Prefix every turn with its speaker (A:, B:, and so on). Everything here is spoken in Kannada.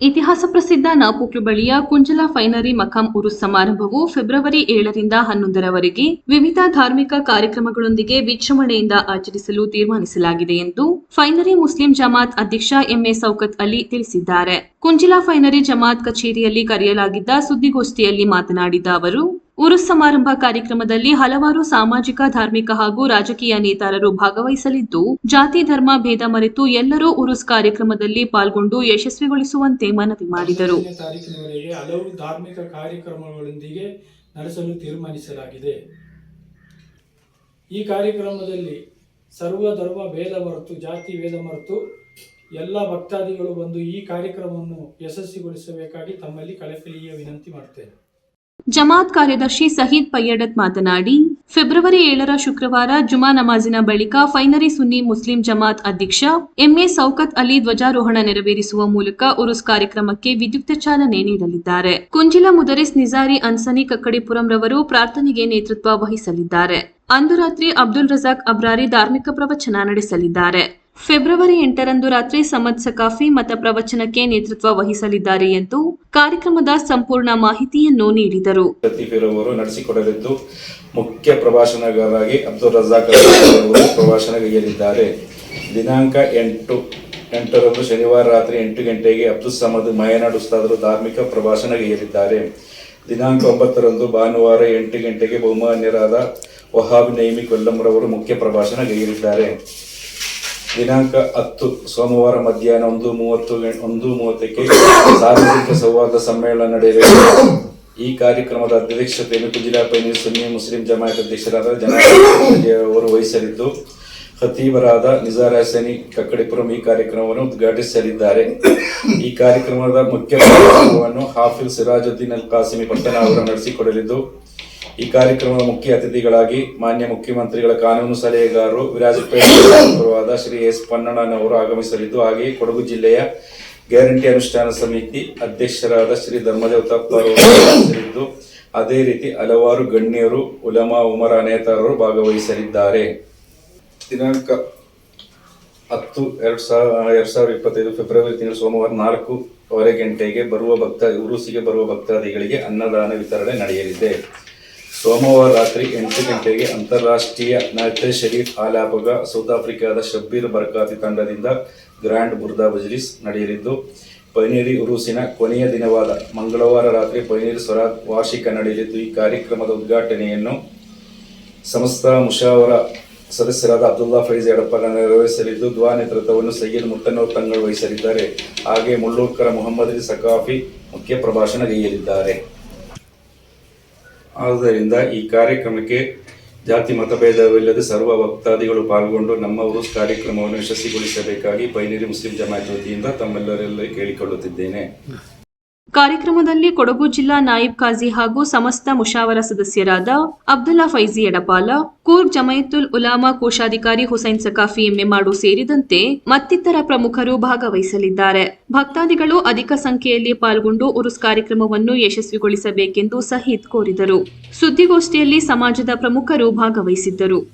A: ಇತಿಹಾಸ ಪ್ರಸಿದ್ಧ ನಾಪುಕ್ಲು ಬಳಿಯ ಕುಂಜಲ ಫೈನರಿ ಮಖಾಂ ಉರುಸ್ ಸಮಾರಂಭವು ಫೆಬ್ರವರಿ ಏಳರಿಂದ ಹನ್ನೊಂದರವರೆಗೆ ವಿವಿಧ ಧಾರ್ಮಿಕ ಕಾರ್ಯಕ್ರಮಗಳೊಂದಿಗೆ ವಿಜೃಂಭಣೆಯಿಂದ ಆಚರಿಸಲು ತೀರ್ಮಾನಿಸಲಾಗಿದೆ ಎಂದು ಫೈನರಿ ಮುಸ್ಲಿಂ ಜಮಾತ್ ಅಧ್ಯಕ್ಷ ಎಂಎ ಸೌಕತ್ ಅಲಿ ತಿಳಿಸಿದ್ದಾರೆ. ಕುಂಜಿಲಾ ಫೈನರಿ ಜಮಾತ್ ಕಚೇರಿಯಲ್ಲಿ ಕರೆಯಲಾಗಿದ್ದ ಸುದ್ದಿಗೋಷ್ಠಿಯಲ್ಲಿ ಮಾತನಾಡಿದ ಅವರು ಉರುಸ್ ಸಮಾರಂಭ ಕಾರ್ಯಕ್ರಮದಲ್ಲಿ ಹಲವಾರು ಸಾಮಾಜಿಕ, ಧಾರ್ಮಿಕ ಹಾಗೂ ರಾಜಕೀಯ ನೇತಾರರು ಭಾಗವಹಿಸಲಿದ್ದು, ಜಾತಿ, ಧರ್ಮ, ಭೇದ ಮರೆತು ಎಲ್ಲರೂ ಉರುಸ್ ಕಾರ್ಯಕ್ರಮದಲ್ಲಿ ಪಾಲ್ಗೊಂಡು ಯಶಸ್ವಿಗೊಳಿಸುವಂತೆ ಮನವಿ ಮಾಡಿದರು.
B: ಹಲವು ಧಾರ್ಮಿಕ ಕಾರ್ಯಕ್ರಮಗಳೊಂದಿಗೆ ನಡೆಸಲು ತೀರ್ಮಾನಿಸಲಾಗಿದೆ. ಈ ಕಾರ್ಯಕ್ರಮದಲ್ಲಿ ಸರ್ವ ಧರ್ಮ ಭೇದ ಮರೆತು, ಜಾತಿ ಭೇದ ಮರೆತು ಎಲ್ಲ ಭಕ್ತಾದಿಗಳು ಬಂದು ಈ ಕಾರ್ಯಕ್ರಮವನ್ನು ಯಶಸ್ವಿಗೊಳಿಸಬೇಕಾಗಿ ತಮ್ಮಲ್ಲಿ ಕಳಕಳಿಯ ವಿನಂತಿ ಮಾಡುತ್ತೇನೆ
A: ಜಮಾತ್ ಕಾರ್ಯದರ್ಶಿ ಸಹೀದ್ ಪಯ್ಯಡತ್ ಮಾತನಾಡಿ, ಫೆಬ್ರವರಿ ಏಳರ ಶುಕ್ರವಾರ ಜುಮಾ ನಮಾಜಿನ ಬಳಿಕ ಫೈನರಿ ಸುನ್ನಿ ಮುಸ್ಲಿಂ ಜಮಾತ್ ಅಧ್ಯಕ್ಷ ಎಂಎ ಸೌಕತ್ ಅಲಿ ಧ್ವಜಾರೋಹಣ ನೆರವೇರಿಸುವ ಮೂಲಕ ಉರುಸ್ ಕಾರ್ಯಕ್ರಮಕ್ಕೆ ವಿದ್ಯುಕ್ತ ಚಾಲನೆ ನೀಡಲಿದ್ದಾರೆ. ಕುಂಜಿಲ ಮುದರಿಸ್ ನಿಜಾರಿ ಅನ್ಸನಿ ಕಕ್ಕಡಿಪುರಂ ರವರು ಪ್ರಾರ್ಥನೆಗೆ ನೇತೃತ್ವ ವಹಿಸಲಿದ್ದಾರೆ. ಅಂದು ರಾತ್ರಿ ಅಬ್ದುಲ್ ರಜಾಕ್ ಅಬ್ರಾರಿ ಧಾರ್ಮಿಕ ಪ್ರವಚನ ನಡೆಸಲಿದ್ದಾರೆ. ಫೆಬ್ರವರಿ ಎಂಟರಂದು ರಾತ್ರಿ ಸಮದ್ ಸಕಾಫಿ ಮತ ಪ್ರವಚನಕ್ಕೆ ನೇತೃತ್ವ ವಹಿಸಲಿದ್ದಾರೆ ಎಂದು ಕಾರ್ಯಕ್ರಮದ ಸಂಪೂರ್ಣ ಮಾಹಿತಿಯನ್ನು ನೀಡಿದರು.
C: ನಡೆಸಿಕೊಡಲಿದ್ದು ಮುಖ್ಯ ಪ್ರಭಾಷಣಗಾರರಾಗಿ ಅಬ್ದುಲ್ ರಜಾಕ್ ಅವರು ಪ್ರಭಾಷಣಗೈಯಲಿದ್ದಾರೆ. ದಿನಾಂಕ ಎಂಟು, ಎಂಟರಂದು ಶನಿವಾರ ರಾತ್ರಿ ಎಂಟು ಗಂಟೆಗೆ ಅಬ್ದುಲ್ ಸಮದ್ ಮಯನಾಡು ಉಸ್ತಾದರು ಧಾರ್ಮಿಕ ಪ್ರಭಾಷಣಗೈಯಲಿದ್ದಾರೆ. ದಿನಾಂಕ ಒಂಬತ್ತರಂದು ಭಾನುವಾರ ಎಂಟು ಗಂಟೆಗೆ ಬಹುಮಾನ್ಯರಾದ ವಹಾಬ್ ನೈಮಿ ಕೊಲ್ಲಂರವರು ಮುಖ್ಯ ಪ್ರಭಾಷಣಗೈಯಲಿದ್ದಾರೆ. ದಿನಾಂಕ ಹತ್ತು, ಸೋಮವಾರ ಮಧ್ಯಾಹ್ನ ಒಂದು ಮೂವತ್ತು ಒಂದು ಮೂವತ್ತಕ್ಕೆ ಸಾರ್ವಜನಿಕ ಸಂವಾದ ಸಮ್ಮೇಳನ ನಡೆಯಲಿದೆ. ಈ ಕಾರ್ಯಕ್ರಮದ ಅಧ್ಯಕ್ಷತೆಯನ್ನು ಪೈನಿ ಸುನ್ನಿ ಮುಸ್ಲಿಂ ಜಮಾಯತ್ ಅಧ್ಯಕ್ಷರಾದ ಅವರು ವಹಿಸಲಿದ್ದು, ಖತೀಬರಾದ ನಿಜಾರ್ ಹಸನಿ ಕಕ್ಕಡಿಪುರಂ ಈ ಕಾರ್ಯಕ್ರಮವನ್ನು ಉದ್ಘಾಟಿಸಲಿದ್ದಾರೆ. ಈ ಕಾರ್ಯಕ್ರಮದ ಮುಖ್ಯ ಕಾರ್ಯಕ್ರಮವನ್ನು ಹಾಫಿಲ್ ಸಿರಾಜುದ್ದೀನ್ ಅಲ್ ಕಾಸಿಮಿ ಪಟ್ಟಣ ಅವರು ನಡೆಸಿಕೊಡಲಿದ್ದು ಈ ಕಾರ್ಯಕ್ರಮದ ಮುಖ್ಯ ಅತಿಥಿಗಳಾಗಿ ಮಾನ್ಯ ಮುಖ್ಯಮಂತ್ರಿಗಳ ಕಾನೂನು ಸಲಹೆಗಾರರು ವಿರಾಜಪೇಟೆವಾದ ಶ್ರೀ ಎಸ್ ಪನ್ನಣ್ಣನವರು ಆಗಮಿಸಲಿದ್ದು, ಹಾಗೆಯೇ ಕೊಡಗು ಜಿಲ್ಲೆಯ ಗ್ಯಾರಂಟಿ ಅನುಷ್ಠಾನ ಸಮಿತಿ ಅಧ್ಯಕ್ಷರಾದ ಶ್ರೀ ಧರ್ಮದೇವತಪ್ಪ ಅವರು ಆಗಮಿಸಲಿದ್ದು, ಅದೇ ರೀತಿ ಹಲವಾರು ಗಣ್ಯರು, ಉಲಮಾ, ಉಮರ ನೇತಾರರು ಭಾಗವಹಿಸಲಿದ್ದಾರೆ. ದಿನಾಂಕ ಹತ್ತು ಎರಡ್ ಸಾವಿರ ಎರಡ್ ಸಾವಿರದ ಇಪ್ಪತ್ತೈದು ಫೆಬ್ರವರಿ ತಿಂಗಳು ಸೋಮವಾರ ನಾಲ್ಕೂವರೆ ಗಂಟೆಗೆ ಬರುವ ಭಕ್ತ, ಉರುಸಿಗೆ ಬರುವ ಭಕ್ತಾದಿಗಳಿಗೆ ಅನ್ನದಾನ ವಿತರಣೆ ನಡೆಯಲಿದೆ. ಸೋಮವಾರ ರಾತ್ರಿ ಎಂಟು ಗಂಟೆಗೆ ಅಂತಾರಾಷ್ಟ್ರೀಯ ನಾಟ್ಯ ಶರೀಫ್ ಆಲಾಪಕ ಸೌತ್ ಆಫ್ರಿಕಾದ ಶಬ್ಬೀರ್ ಬರ್ಕಾತಿ ತಂಡದಿಂದ ಗ್ರ್ಯಾಂಡ್ ಬುರ್ದಾ ಮಜ್ಲಿಸ್ ನಡೆಯಲಿದ್ದು, ಪೈನೇರಿ ಉರುಸಿನ ಕೊನೆಯ ದಿನವಾದ ಮಂಗಳವಾರ ರಾತ್ರಿ ಪೈನೇರಿ ಸ್ವರಾಜ್ ವಾರ್ಷಿಕ ನಡೆಯಲಿದ್ದು, ಈ ಕಾರ್ಯಕ್ರಮದ ಉದ್ಘಾಟನೆಯನ್ನು ಸಂಸ್ಥಾ ಮುಷಾವರ ಸದಸ್ಯರಾದ ಅಬ್ದುಲ್ಲಾ ಫೈಜ್ ಯಡಪ್ಪ ನೆರವೇರಿಸಲಿದ್ದು, ದ್ವಾ ನೇತೃತ್ವವನ್ನು ಸೈಯದ್ ಮುತ್ತನೂರ್ ತಂಗಳು ವಹಿಸಲಿದ್ದಾರೆ ಹಾಗೆ ಮುಳ್ಳೂರ್ಕರ ಮೊಹಮ್ಮದ್ ಸಕಾಫಿ ಮುಖ್ಯ ಪ್ರಭಾಷಣಗೈಯಲಿದ್ದಾರೆ ಆದ್ದರಿಂದ ಈ ಕಾರ್ಯಕ್ರಮಕ್ಕೆ ಜಾತಿ ಮತಭೇದವಿಲ್ಲದೆ ಸರ್ವ ಭಕ್ತಾದಿಗಳು ಪಾಲ್ಗೊಂಡು ನಮ್ಮ ಉರುಸ್ ಕಾರ್ಯಕ್ರಮವನ್ನು ಯಶಸ್ವಿಗೊಳಿಸಬೇಕಾಗಿ ಪೈನೇರಿ ಮುಸ್ಲಿಂ ಜಮಾಯತ್ ವತಿಯಿಂದ ತಮ್ಮೆಲ್ಲರಲ್ಲಿ ಕೇಳಿಕೊಳ್ಳುತ್ತಿದ್ದೇನೆ.
A: ಕಾರ್ಯಕ್ರಮದಲ್ಲಿ ಕೊಡಗು ಜಿಲ್ಲಾ ನಾಯಿಬ್ ಖಾಜಿ ಹಾಗೂ ಸಮಸ್ತ ಮುಷಾವರ ಸದಸ್ಯರಾದ ಅಬ್ದುಲ್ಲಾ ಫೈಜಿ ಎಡಪಾಲ, ಕೂರ್ಗ್ ಜಮೈತುಲ್ ಉಲಾಮಾ ಕೋಶಾಧಿಕಾರಿ ಹುಸೈನ್ ಸಕಾಫಿ ಎಮ್ಮೆಮಾಡು ಸೇರಿದಂತೆ ಮತ್ತಿತರ ಪ್ರಮುಖರು ಭಾಗವಹಿಸಲಿದ್ದಾರೆ. ಭಕ್ತಾದಿಗಳು ಅಧಿಕ ಸಂಖ್ಯೆಯಲ್ಲಿ ಪಾಲ್ಗೊಂಡು ಉರುಸ್ ಕಾರ್ಯಕ್ರಮವನ್ನು ಯಶಸ್ವಿಗೊಳಿಸಬೇಕೆಂದು ಸಹೀದ್ ಕೋರಿದರು. ಸುದ್ದಿಗೋಷ್ಠಿಯಲ್ಲಿ ಸಮಾಜದ ಪ್ರಮುಖರು ಭಾಗವಹಿಸಿದ್ದರು.